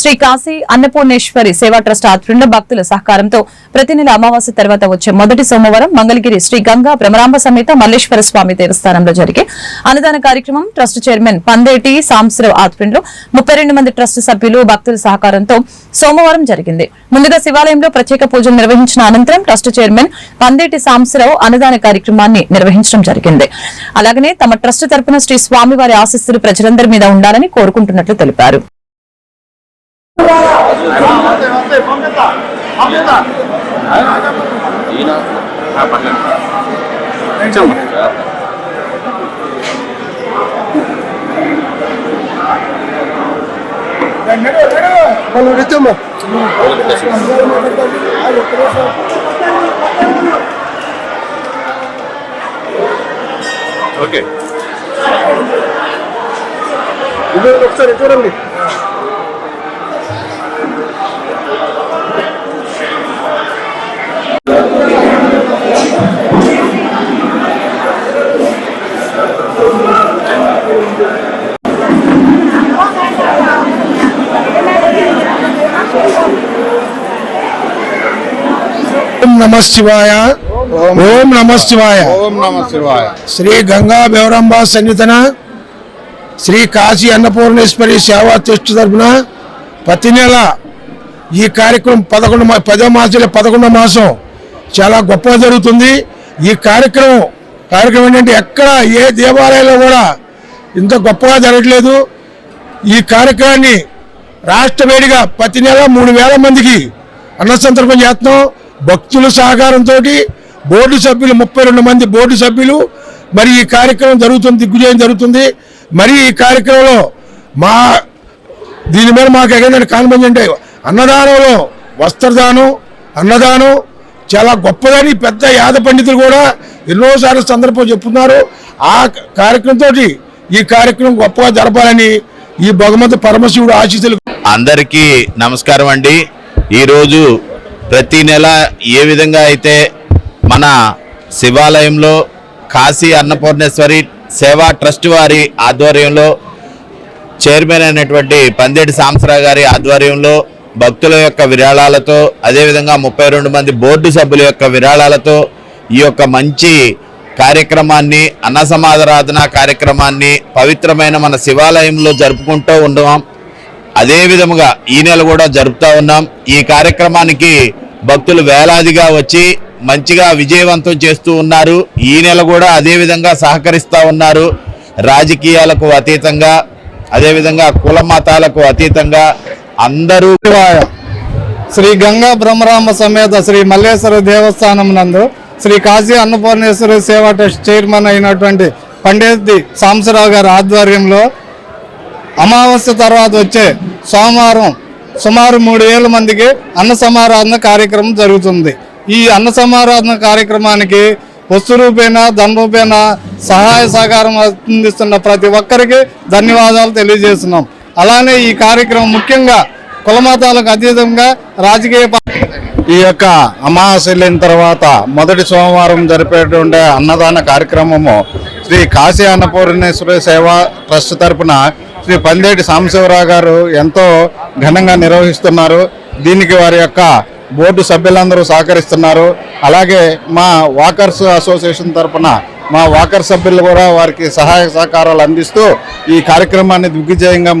శ్రీ కాశీ అన్నపూర్ణేశ్వరి సేవా ట్రస్ట్ ఆధ్వర్యంలో భక్తుల సహకారంతో ప్రతి నెల అమావాస్య తర్వాత వచ్చే మొదటి సోమవారం మంగళగిరి శ్రీ గంగా భ్రమరాంబ సమేత మల్లేశ్వర స్వామి దేవస్థానంలో జరిగే అన్నదాన కార్యక్రమం ట్రస్ట్ చైర్మన్ పందేటి సాంబశివరావు ఆధ్వర్యంలో ముప్పై రెండు మంది ట్రస్ట్ సభ్యులు భక్తుల సహకారంతో సోమవారం జరిగింది. ముందుగా శివాలయంలో ప్రత్యేక పూజలు నిర్వహించిన అనంతరం ట్రస్ట్ చైర్మన్ పందేటి సాంబశివరావు అన్నదాన కార్యక్రమాన్ని నిర్వహించడం జరిగింది. అలాగనే తమ ట్రస్ట్ తరపున శ్రీ స్వామివారి ఆశస్సులు ప్రజలందరి మీద ఉండాలని కోరుకుంటున్నట్లు తెలిపారు. ఈయన ఆ, ఓకే ఒకసారి చూడండి ఓం నమ శివాయ. ఓం నమ శివాయ. ఓం నమ శివాయ. శ్రీ గంగా బెవరంబ సన్నిధన శ్రీ కాశీ అన్నపూర్ణేశ్వరి సేవా ట్రస్ట్ తరఫున ప్రతి నెల ఈ కార్యక్రమం పదకొండు పదో మాసంలో పదకొండో మాసం చాలా గొప్పగా జరుగుతుంది. ఈ కార్యక్రమం కార్యక్రమం ఏంటంటే ఎక్కడ ఏ దేవాలయంలో కూడా ఇంత గొప్పగా జరగట్లేదు. ఈ కార్యక్రమాన్ని రాష్ట్ర వేడిగా ప్రతి నెల మూడు వేల మందికి అన్న సందర్భం చేస్తున్నాం. భక్తుల సహకారంతో బోర్డు సభ్యులు ముప్పై రెండు మంది బోర్డు సభ్యులు. మరి ఈ కార్యక్రమం జరుగుతుంది దిగ్విజయం జరుగుతుంది. మరి ఈ కార్యక్రమంలో మా దీని మీద మాకు ఎగండి కాన్ఫరెన్స్ అంటే అన్నదానంలో వస్త్రదానం అన్నదానం చాలా గొప్పదని పెద్ద యాద పండితులు కూడా ఎన్నోసార్లు సందర్భం చెప్తున్నారు. ఆ కార్యక్రమంతో ఈ కార్యక్రమం గొప్పగా జరపాలని ఈ భగవంతు పరమశివుడు ఆశీస్సులు అందరికీ నమస్కారం అండి. ఈరోజు ప్రతి నెల ఏ విధంగా అయితే మన శివాలయంలో కాశీ అన్నపూర్ణేశ్వరి సేవా ట్రస్ట్ వారి ఆధ్వర్యంలో చైర్మన్ అయినటువంటి పందేటి సాంసరావు గారి ఆధ్వర్యంలో భక్తుల యొక్క విరాళాలతో అదేవిధంగా ముప్పై రెండు మంది బోర్డు సభ్యుల యొక్క విరాళాలతో ఈ యొక్క మంచి కార్యక్రమాన్ని అన్న సమాధారాధన కార్యక్రమాన్ని పవిత్రమైన మన శివాలయంలో జరుపుకుంటూ ఉన్నాం అదే విధముగా ఈ నెల కూడా జరుపుతూ ఉన్నాం. ఈ కార్యక్రమానికి భక్తులు వేలాదిగా వచ్చి మంచిగా విజయవంతం చేస్తూ ఉన్నారు. ఈ నెల కూడా అదేవిధంగా సహకరిస్తూ ఉన్నారు. రాజకీయాలకు అతీతంగా అదేవిధంగా కుల మతాలకు అతీతంగా అందరూ శ్రీ గంగా బ్రహ్మరామ సమేత శ్రీ మల్లేశ్వర దేవస్థానం నందు శ్రీ కాశీ అన్నపూర్ణేశ్వర సేవా ట్రస్ట్ చైర్మన్ అయినటువంటి పండిత్ సాంసరావు గారి ఆధ్వర్యంలో అమావాస్య తర్వాత వచ్చే సోమవారం సుమారు మూడు వేల మందికి అన్న సమారాధన కార్యక్రమం జరుగుతుంది. ఈ అన్న సమారాధన కార్యక్రమానికి వస్తు రూపేణ ధన రూపేణ సహాయ సహకారం అందిస్తున్న ప్రతి ఒక్కరికి ధన్యవాదాలు తెలియజేస్తున్నాం. అలానే ఈ కార్యక్రమం ముఖ్యంగా కులమతాలకు అతీతంగా రాజకీయ ఈ యొక్క అమావాస్యలైన తర్వాత మొదటి సోమవారం జరిపేటువంటి అన్నదాన కార్యక్రమము శ్రీ కాశీ అన్నపూర్ణేశ్వర సేవా ట్రస్ట్ తరపున శ్రీ పందేటి సాంబశివరావు గారు ఎంతో ఘనంగా నిర్వహిస్తున్నారు. దీనికి వారి యొక్క బోర్డు సభ్యులందరూ సహకరిస్తున్నారు. అలాగే మా వాకర్స్ అసోసియేషన్ తరపున మా వాకర్ సభ్యులు కూడా వారికి సహాయ సహకారాలు అందిస్తూ ఈ కార్యక్రమాన్ని దిగ్విజయంగా ముందు